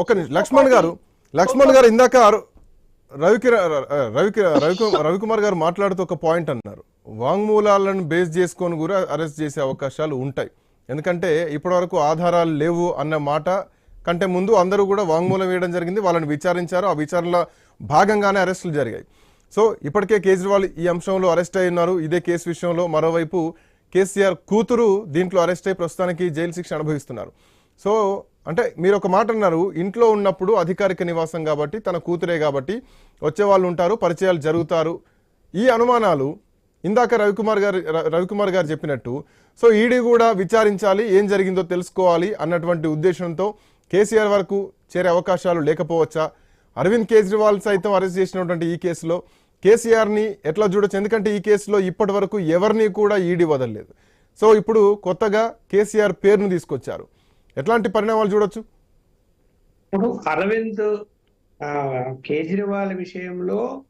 ఒక నిమిషం. లక్ష్మణ్ గారు లక్ష్మణ్ గారు ఇందాక రవికి రవికు రవికుమార్ గారు మాట్లాడుతూ ఒక పాయింట్ అన్నారు. వాంగ్మూలాలను బేస్ చేసుకొని కూడా అరెస్ట్ చేసే అవకాశాలు ఉంటాయి. ఎందుకంటే ఇప్పటివరకు ఆధారాలు లేవు అన్న మాట కంటే ముందు అందరూ కూడా వాంగ్మూలం వేయడం జరిగింది. వాళ్ళని విచారించారు. ఆ విచారణలో భాగంగానే అరెస్టులు జరిగాయి. సో ఇప్పటికే కేజ్రీవాల్ ఈ అంశంలో అరెస్ట్ అయి ఉన్నారు. ఇదే కేసు విషయంలో మరోవైపు కేసీఆర్ కూతురు దీంట్లో అరెస్ట్ అయి ప్రస్తుతానికి జైలు శిక్ష అనుభవిస్తున్నారు. సో అంటే మీరు ఒక మాట అన్నారు ఇంట్లో ఉన్నప్పుడు అధికారిక నివాసం కాబట్టి తన కూతురే కాబట్టి వచ్చే వాళ్ళు ఉంటారు పరిచయాలు జరుగుతారు. ఈ అనుమానాలు ఇందాక రవికుమార్ గారు రవికుమార్ గారు చెప్పినట్టు సో ఈడీ కూడా విచారించాలి ఏం జరిగిందో తెలుసుకోవాలి అన్నటువంటి ఉద్దేశంతో కేసీఆర్ వరకు చేరే అవకాశాలు లేకపోవచ్చా? అరవింద్ కేజ్రీవాల్ సైతం అరెస్ట్ చేసినటువంటి ఈ కేసులో కేసీఆర్ని ఎట్లా చూడొచ్చు? ఎందుకంటే ఈ కేసులో ఇప్పటి వరకు ఎవరిని కూడా ఈడీ వదలలేదు. సో ఇప్పుడు కొత్తగా కేసీఆర్ పేరును తీసుకొచ్చారు. ఎట్లాంటి పరిణామాలు చూడొచ్చు? ఇప్పుడు అరవింద్ ఆ, కేజ్రీవాల్ విషయంలో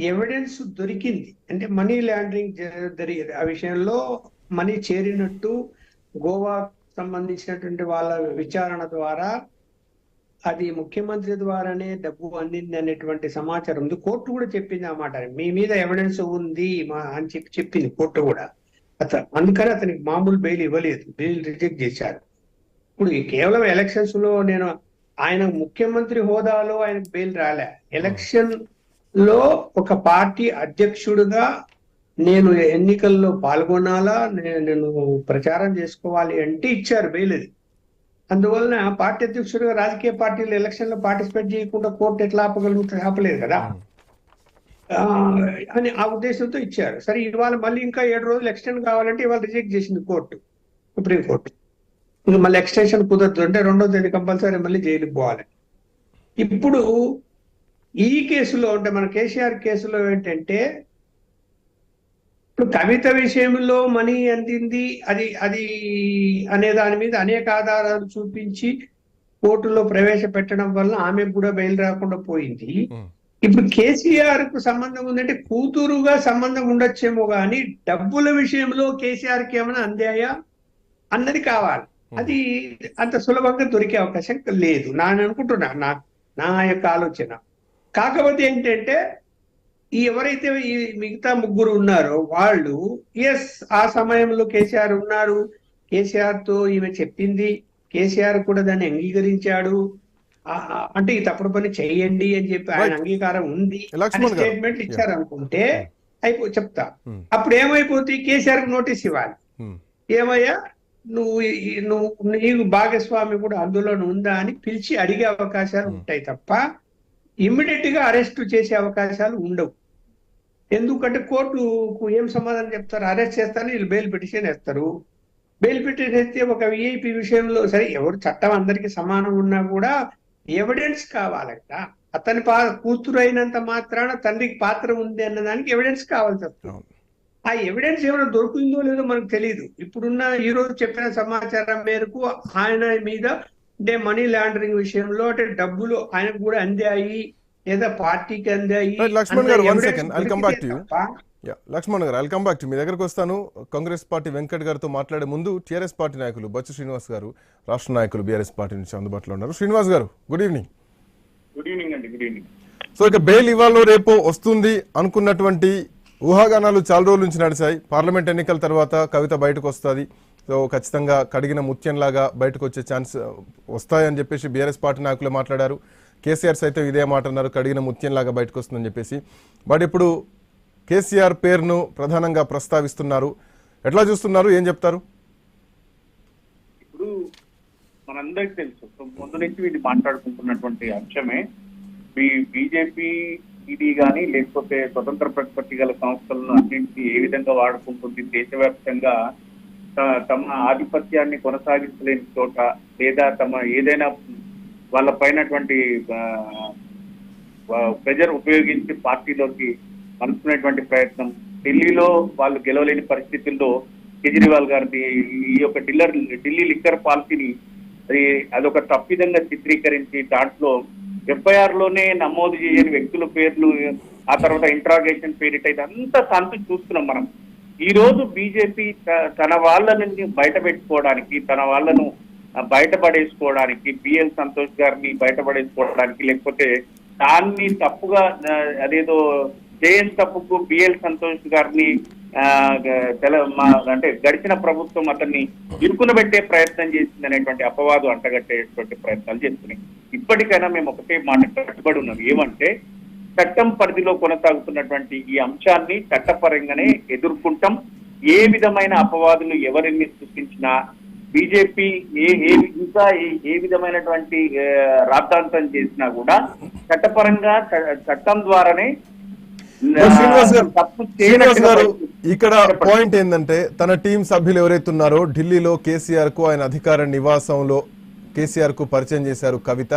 ఎవిడెన్స్ దొరికింది. అంటే మనీ లాండరింగ్ జరిగేది. ఆ విషయంలో మనీ చేరినట్టు గోవా సంబంధించినటువంటి వాళ్ళ విచారణ ద్వారా అది ముఖ్యమంత్రి ద్వారానే డబ్బు అందింది అనేటువంటి సమాచారం ఉంది. కోర్టు కూడా చెప్పింది అన్నమాట మీ మీద ఎవిడెన్స్ ఉంది మా అని చెప్పి చెప్పింది కోర్టు కూడా. అత అందుకని అతనికి మామూలు బెయిల్ ఇవ్వలేదు. బెయిల్ రిజెక్ట్ చేశారు. ఇప్పుడు కేవలం ఎలక్షన్స్లో నేను ఆయన ముఖ్యమంత్రి హోదాలో ఆయన బెయిల్ రాలే. ఎలక్షన్లో ఒక పార్టీ అధ్యక్షుడిగా నేను ఎన్నికల్లో పాల్గొనాలా? నేను ప్రచారం చేసుకోవాలి అంటే ఇచ్చారు బెయిల్ అది. అందువలన పార్టీ అధ్యక్షుడిగా రాజకీయ పార్టీలు ఎలక్షన్లో పార్టిసిపేట్ చేయకుండా కోర్టు ఎట్లా ఆపగలుగుతుంది ఆపలేదు కదా. అని ఆ ఉద్దేశంతో ఇచ్చారు. సరే ఇవాళ మళ్ళీ ఇంకా ఏడు రోజులు ఎక్స్టెండ్ కావాలంటే ఇవాళ రిజెక్ట్ చేసింది కోర్టు సుప్రీం కోర్టు ఇంకా మళ్ళీ ఎక్స్టెన్షన్ కుదరదు. అంటే రెండో తేదీ కంపల్సరీ మళ్ళీ జైలుకి పోవాలి. ఇప్పుడు ఈ కేసులో అంటే మన కేసీఆర్ కేసులో ఏంటంటే ఇప్పుడు కవిత విషయంలో మనీ అందింది అది అది అనే దాని మీద అనేక ఆధారాలు చూపించి కోర్టులో ప్రవేశపెట్టడం వల్ల ఆమెకు కూడా బెయిల్ రాకుండా పోయింది. ఇప్పుడు కేసీఆర్కు సంబంధం ఉందంటే కూతురుగా సంబంధం ఉండొచ్చేమో కానీ డబ్బుల విషయంలో కేసీఆర్కి ఏమైనా అందాయా? అన్నది కావాలి. అది అంత సులభంగా దొరికే అవకాశం లేదు. నా నేను అనుకుంటున్నా నా నా యొక్క ఆలోచన. కాకపోతే ఏంటంటే ఈ ఎవరైతే ఈ మిగతా ముగ్గురు ఉన్నారో వాళ్ళు ఎస్ ఆ సమయంలో కేసీఆర్ ఉన్నారు. కేసీఆర్తో ఈమె చెప్పింది. కేసీఆర్ కూడా దాన్ని అంగీకరించాడు. అంటే ఈ తప్పుడు పని చెయ్యండి అని చెప్పి ఆయన. అంగీకారం ఉంది. స్టేట్మెంట్ ఇచ్చారు అనుకుంటే అయిపో చెప్తా. Hmm. అప్పుడు ఏమైపోతుంది కేసీఆర్కి నోటీస్ ఇవ్వాలి. ఉమ్. ఏమయ్యా? నువ్వు నువ్వు నీకు భాగస్వామి కూడా అందులో ఉందా అని పిలిచి అడిగే అవకాశాలు ఉంటాయి తప్ప ఇమ్మీడియట్గా అరెస్ట్ చేసే అవకాశాలు ఉండవు. ఎందుకంటే కోర్టుకు ఏం సమాధానం చెప్తారు? అరెస్ట్ చేస్తారని వీళ్ళు బెయిల్ పిటిషన్ వేస్తారు. బెయిల్ పిటిషన్ వేస్తే ఒక విఐపి విషయంలో సరే ఎవరు చట్టం అందరికీ సమానం ఉన్నా కూడా ఎవిడెన్స్ కావాలి కదా అతని పా కూతురు అయినంత మాత్రాన తండ్రికి పాత్ర ఉంది అన్న దానికి ఎవిడెన్స్ కావాల్సి వస్తుంది. అవును. ఆ ఎవిడెన్స్ ఏమైనా దొరుకుతుందో లేదో మనకు తెలియదు ఇప్పుడున్న ఈ రోజు చెప్పిన సమాచారం మేరకు ఆయన మీద అంటే మనీ లాండరింగ్ విషయంలో అంటే డబ్బులు ఆయనకు కూడా అందాయి లేదా పార్టీకి అందాయి లక్ష్మణ్ గారు, one evidence second. I'll come back to you. దొరికితే తప్ప యా లక్ష్మణ్ గారు వెల్కమ్ బ్యాక్ టు మీ దగ్గరకు వస్తాను. కాంగ్రెస్ పార్టీ వెంకట్ గారితో మాట్లాడే ముందు టీఆర్ఎస్ పార్టీ నాయకులు బచ్చు శ్రీనివాస్ గారు రాష్ట్ర నాయకులు బీఆర్ఎస్ పార్టీ నుంచి అందుబాటులో ఉన్నారు. Srinivas garu good evening good evening అండి గుడ్ ఈవినింగ్ సో ఇక బెయిల్ ఇవాళ రేపో వస్తుంది అనుకున్నటువంటి ఊహాగానాలు చాలా రోజుల నుంచి నడిచాయి. పార్లమెంట్ ఎన్నికల తర్వాత కవిత బయటకు వస్తుంది. సో ఖచ్చితంగా కడిగిన ముత్యంలాగా బయటకు వచ్చే ఛాన్స్ వస్తాయని చెప్పేసి బీఆర్ఎస్ పార్టీ నాయకులు మాట్లాడారు. కేసీఆర్ సైతం ఇదే మాట అన్నారు కడిగిన ముత్యంలాగా బయటకు వస్తుందని చెప్పేసి. బట్ ఇప్పుడు కేసీఆర్ పేరును ప్రధానంగా ప్రస్తావిస్తున్నారు. ఎట్లా చూస్తున్నారు? ఏం చెప్తారు? ఇప్పుడు మనందరికి తెలుసు. ముందు నుంచి వీళ్ళు మాట్లాడుకుంటున్నటువంటి అంశమే. బీజేపీ ఇది కానీ లేకపోతే స్వతంత్ర ప్రతిపత్తి గల సంస్థలను అన్నింటినీ ఏ విధంగా వాడుకుంటుంది దేశవ్యాప్తంగా తమ ఆధిపత్యాన్ని కొనసాగించలేని చోట లేదా తమ ఏదైనా వాళ్ళ పైనటువంటి ప్రెజర్ ఉపయోగించి పార్టీలోకి అనుకునేటువంటి ప్రయత్నం. ఢిల్లీలో వాళ్ళు గెలవలేని పరిస్థితుల్లో కేజ్రీవాల్ గారిని ఈ యొక్క ఢిల్లర్ ఢిల్లీ లిక్కర్ పాలసీని అది అదొక తప్పిదంగా చిత్రీకరించి దాంట్లో ఎఫ్ఐఆర్లోనే నమోదు చేయని వ్యక్తుల పేర్లు ఆ తర్వాత ఇంట్రాగేషన్ పేరిట ఇదంతా సంతు చూస్తున్నాం మనం. ఈ రోజు బీజేపీ తన వాళ్ళని బయట పెట్టుకోవడానికి తన వాళ్ళను బయటపడేసుకోవడానికి బిఎల్ సంతోష్ గారిని బయటపడేసుకోవడానికి లేకపోతే దాన్ని తప్పుగా అదేదో జేఎన్ తప్పుకు బిఎల్ సంతోష్ గారిని అంటే గడిచిన ప్రభుత్వం అతన్ని ఇరుకున పెట్టే ప్రయత్నం చేసింది అనేటువంటి అపవాదు అంటగట్టేటువంటి ప్రయత్నాలు చేస్తున్నాయి. ఇప్పటికైనా మేము ఒకటే మాట కట్టుబడి ఉన్నాం ఏమంటే చట్టం పరిధిలో కొనసాగుతున్నటువంటి ఈ అంశాన్ని చట్టపరంగానే ఎదుర్కొంటాం ఏ విధమైన అపవాదులు ఎవరిని సృష్టించినా బీజేపీ ఏ ఏ ఇంకా ఏ- విధమైనటువంటి రాద్ధాంతం చేసినా కూడా చట్టపరంగా చట్టం ద్వారానే ఇక్కడ. పాయింట్ ఏంటంటే తన టీం సభ్యులు ఎవరైతే ఉన్నారో ఢిల్లీలో కేసీఆర్కు ఆయన అధికార నివాసంలో కేసీఆర్కు పరిచయం చేశారు కవిత.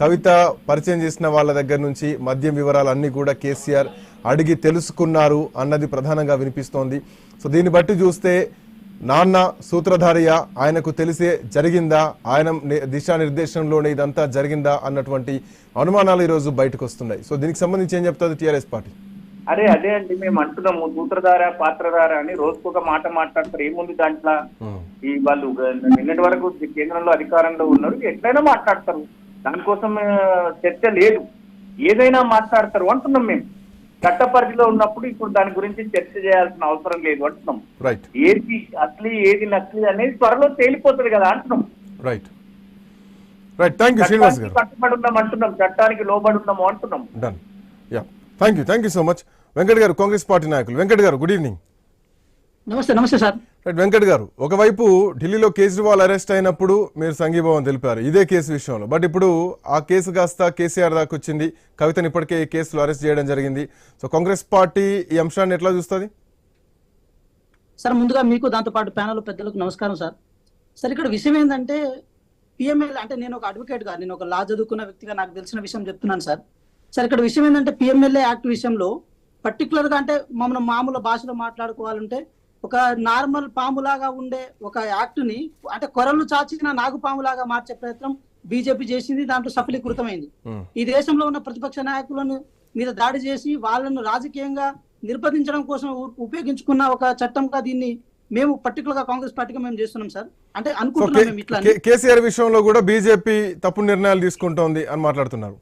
కవిత పరిచయం చేసిన వాళ్ళ దగ్గర నుంచి మద్యం వివరాలు అన్ని కూడా కేసీఆర్ అడిగి తెలుసుకున్నారు అన్నది ప్రధానంగా వినిపిస్తోంది. సో దీన్ని బట్టి చూస్తే నాన్న సూత్రధారియ ఆయనకు తెలిసే జరిగిందా? ఆయన దిశానిర్దేశంలోనే ఇదంతా జరిగిందా? అన్నటువంటి అనుమానాలు ఈరోజు బయటకు వస్తున్నాయి. సో దీనికి సంబంధించి ఏం చెప్తుంది టీఆర్ఎస్ పార్టీ? అరే అదే అండి మేము అంటున్నాము సూత్రధార పాత్రధార అని రోజుకొక మాట మాట్లాడతారు. ఏముంది దాంట్లో? ఈ వాళ్ళు నిన్నటి వరకు కేంద్రంలో అధికారంలో ఉన్నారు ఎట్లయినా మాట్లాడతారు. దానికోసం చర్చ లేదు. ఏదైనా మాట్లాడతారు అంటున్నాం మేము. చట్ట పరిధిలో ఉన్నప్పుడు ఇప్పుడు దాని గురించి చర్చ చేయాల్సిన అవసరం లేదు అంటున్నాం. ఏది అసలు ఏది నకిలీ అనేది త్వరలో తేలిపోతుంది కదా అంటున్నాం. Right right thank you Srinivas garu. కట్టుబడి ఉన్నాం అంటున్నాం. చట్టానికి లోబడి ఉన్నాము అంటున్నాం. Done yeah thank you thank you so much Venkat garu Congress party నాయకులు. వెంకట్ గారు గుడ్ ఈవినింగ్ నమస్తే నమస్తే సార్. రైట్ వెంకట్ గారు ఒకవైపు ఢిల్లీలో కేజ్రీవాల్ అరెస్ట్ అయినప్పుడు మీరు సంఘీభావం తెలిపారు. ఇదే కేసు విషయంలో. బట్ ఇప్పుడు ఆ కేసు కాస్త కేసీఆర్ దాకా వచ్చింది. కవితను ఇప్పటికే ఈ కేసులో అరెస్ట్ చేయడం జరిగింది. సో కాంగ్రెస్ పార్టీ ఈ అంశాన్ని ఎట్లా చూస్తుంది? సార్ ముందుగా మీకు దాంతో పాటు ప్యానల్ పెద్దలకు నమస్కారం సార్. సార్ ఇక్కడ విషయం ఏంటంటే పిఎంఎల్ అంటే నేను ఒక అడ్వకేట్గా నేను ఒక లా చదువుకున్న వ్యక్తిగా నాకు తెలిసిన విషయం చెప్తున్నాను సార్. సార్ ఇక్కడ విషయం ఏంటంటే పిఎంఎల్ఏ యాక్ట్ విషయంలో పర్టికులర్గా అంటే మనం మామూలు భాషలో మాట్లాడుకోవాలంటే ఒక నార్మల్ పాములాగా ఉండే ఒక యాక్ట్ని అంటే కొరలు చాచిన నాగు పాములాగా మార్చే ప్రయత్నం బీజేపీ చేసింది దాంట్లో సఫలీకృతమైంది. ఈ దేశంలో ఉన్న ప్రతిపక్ష నాయకులను మీద దాడి చేసి వాళ్ళను రాజకీయంగా నిర్బంధించడం కోసం ఉపయోగించుకున్న ఒక చట్టంగా దీన్ని మేము పర్టికులర్గా కాంగ్రెస్ పార్టీగా మేము చేస్తున్నాం సార్ అంటే అనుకుంటున్నాం మేము ఇట్లా. కేసీఆర్ విషయంలో కూడా బీజేపీ తప్పుడు నిర్ణయాలు తీసుకుంటోంది అని మాట్లాడుతున్నారు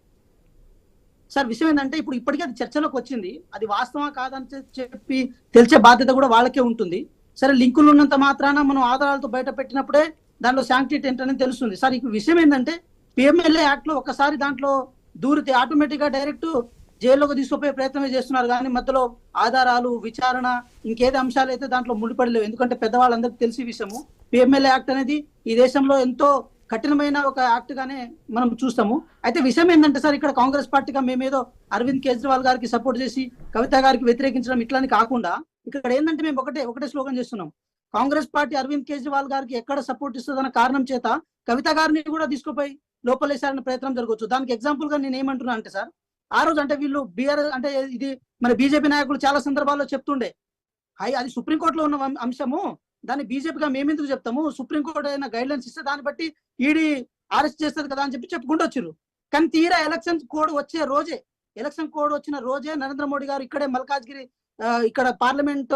సార్ విషయం ఏంటంటే ఇప్పుడు ఇప్పటికే అది చర్చలోకి వచ్చింది. అది వాస్తవం కాదని చెప్పి తెలిసే బాధ్యత కూడా వాళ్ళకే ఉంటుంది. సరే లింకులు ఉన్నంత మాత్రాన మనం ఆధారాలతో బయట పెట్టినప్పుడే దాంట్లో శాంక్టిటీ ఏంటనేది తెలుస్తుంది. సార్ ఈ విషయం ఏంటంటే పిఎంఎల్ఏ యాక్ట్లో ఒకసారి దాంట్లో దూరితే ఆటోమేటిక్గా డైరెక్ట్ జైల్లోకి తీసుకుపోయే ప్రయత్నమే చేస్తున్నారు. కానీ మధ్యలో ఆధారాలు విచారణ ఇంకేది అంశాలు అయితే దాంట్లో ముడిపడలేవు ఎందుకంటే పెద్దవాళ్ళందరికీ తెలిసి విషయము. పిఎంఎల్ఏ యాక్ట్ అనేది ఈ దేశంలో ఎంతో కఠినమైన ఒక యాక్ట్ గానే మనం చూస్తాము. అయితే విషయం ఏంటంటే సార్ ఇక్కడ కాంగ్రెస్ పార్టీగా మేమేదో అరవింద్ కేజ్రీవాల్ గారికి సపోర్ట్ చేసి కవిత గారికి వ్యతిరేకించడం ఇట్లాని కాకుండా ఇక్కడ ఏంటంటే మేము ఒకటే ఒకటే స్లోగన్ చేస్తున్నాం. కాంగ్రెస్ పార్టీ అరవింద్ కేజ్రీవాల్ గారికి ఎక్కడ సపోర్ట్ ఇస్తుందన్న కారణం చేత కవిత గారిని కూడా తీసుకుపోయి లోపలేసారనే ప్రయత్నం జరగవచ్చు. దానికి ఎగ్జాంపుల్గా నేను ఏమంటున్నా అంటే సార్ ఆ రోజు అంటే వీళ్ళు బీఆర్ అంటే ఇది మన బీజేపీ నాయకులు చాలా సందర్భాల్లో చెప్తుండే హై అది సుప్రీంకోర్టులో ఉన్న అంశము దాన్ని బీజేపీగా మేమెందుకు చెప్తాము? సుప్రీంకోర్టు ఏదైనా గైడ్ లైన్స్ ఇస్తే దాన్ని బట్టి ఈడీ అరెస్ట్ చేస్తుంది కదా అని చెప్పి చెప్పుకుంటూ వచ్చారు కానీ తీరా ఎలక్షన్ కోడ్ వచ్చే రోజే ఎలక్షన్ కోడ్ వచ్చిన రోజే నరేంద్ర మోడీ గారు ఇక్కడే మల్కాజ్గిరి ఇక్కడ పార్లమెంట్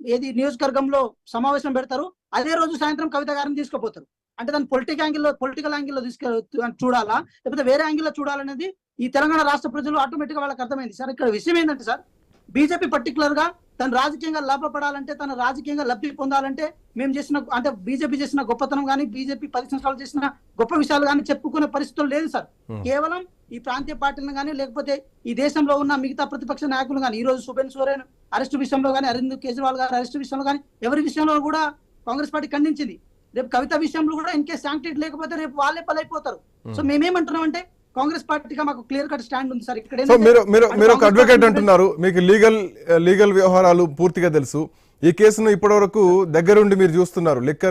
ఏది నియోజకవర్గంలో సమావేశం పెడతారు. అదే రోజు సాయంత్రం కవిత గారిని తీసుకుపోతారు. అంటే దాన్ని పొలిటిక్ యాంగిల్లో పొలిటికల్ యాంగిల్లో తీసుకు చూడాలా? లేకపోతే వేరే యాంగిల్లో చూడాలనేది ఈ తెలంగాణ రాష్ట్ర ప్రజలు ఆటోమేటిక్గా వాళ్ళకి అర్థమైంది. సార్ ఇక్కడ విషయం ఏంటంటే సార్ బీజేపీ పర్టికులర్గా తను రాజకీయంగా లాభపడాలంటే తన రాజకీయంగా లబ్ధి పొందాలంటే మేము చేసిన అంటే బీజేపీ చేసిన గొప్పతనం కానీ బీజేపీ పది సంవత్సరాలు చేసిన గొప్ప విషయాలు కానీ చెప్పుకునే పరిస్థితులు లేదు సార్. Hmm. కేవలం ఈ ప్రాంతీయ పార్టీలను కానీ లేకపోతే ఈ దేశంలో ఉన్న మిగతా ప్రతిపక్ష నాయకులు కానీ ఈ రోజు సుబెన్ సోరెన్ అరెస్ట్ విషయంలో కానీ అరవింద్ కేజ్రీవాల్ గారి అరెస్ట్ విషయంలో కానీ ఎవరి విషయంలో కూడా కాంగ్రెస్ పార్టీ ఖండించింది. రేపు కవిత విషయంలో కూడా ఇన్ కేసు శాంక్టెడ్ లేకపోతే రేపు వాళ్ళే పలైపోతారు. సో మేమేమంటున్నాం అంటే కాంగ్రెస్ పార్టీగా మాకు క్లియర్ కట్ స్టాండ్ ఉంది సార్. ఇక్కడ మీరు మీరు అంటే మీరు ఒక అడ్వకేట్ అంటున్నారు. మీకు లీగల్ లీగల్ వ్యవహారాలు పూర్తిగా తెలుసు. ఈ కేసును ఇప్పటివరకు దగ్గరుండి మీరు చూస్తున్నారు. లిక్కర్